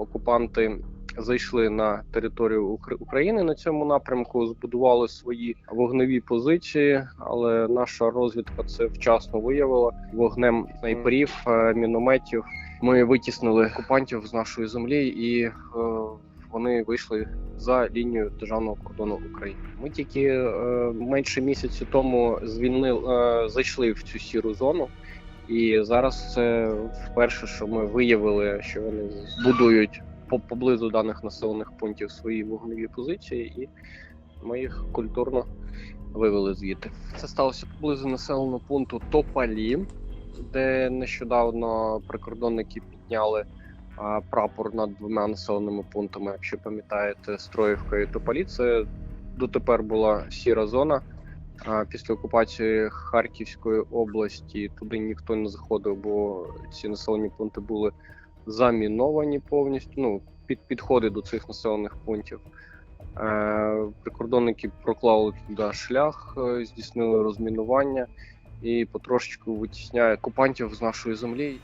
окупанти зайшли на територію Укр- України на цьому напрямку, збудували свої вогневі позиції, але наша розвідка це вчасно виявила вогнем снайперів, е, мінометів. Ми витіснили окупантів з нашої землі і е, вони вийшли за лінію державного кордону України. Ми тільки е, менше місяця тому звільнили, е, зайшли в цю сіру зону. І зараз це вперше, що ми виявили, що вони будують поблизу даних населених пунктів свої вогневі позиції, і ми їх культурно вивели звідти. Це сталося поблизу населеного пункту Топалі, де нещодавно прикордонники підняли прапор над двома населеними пунктами. Якщо пам'ятаєте, Строївка і Топалі, це дотепер була сіра зона. Після окупації Харківської області туди ніхто не заходив, бо ці населені пункти були заміновані повністю. Ну, під підходи до цих населених пунктів. Е, прикордонники проклали туди шлях, е, здійснили розмінування і потрошечку витісняє окупантів з нашої землі.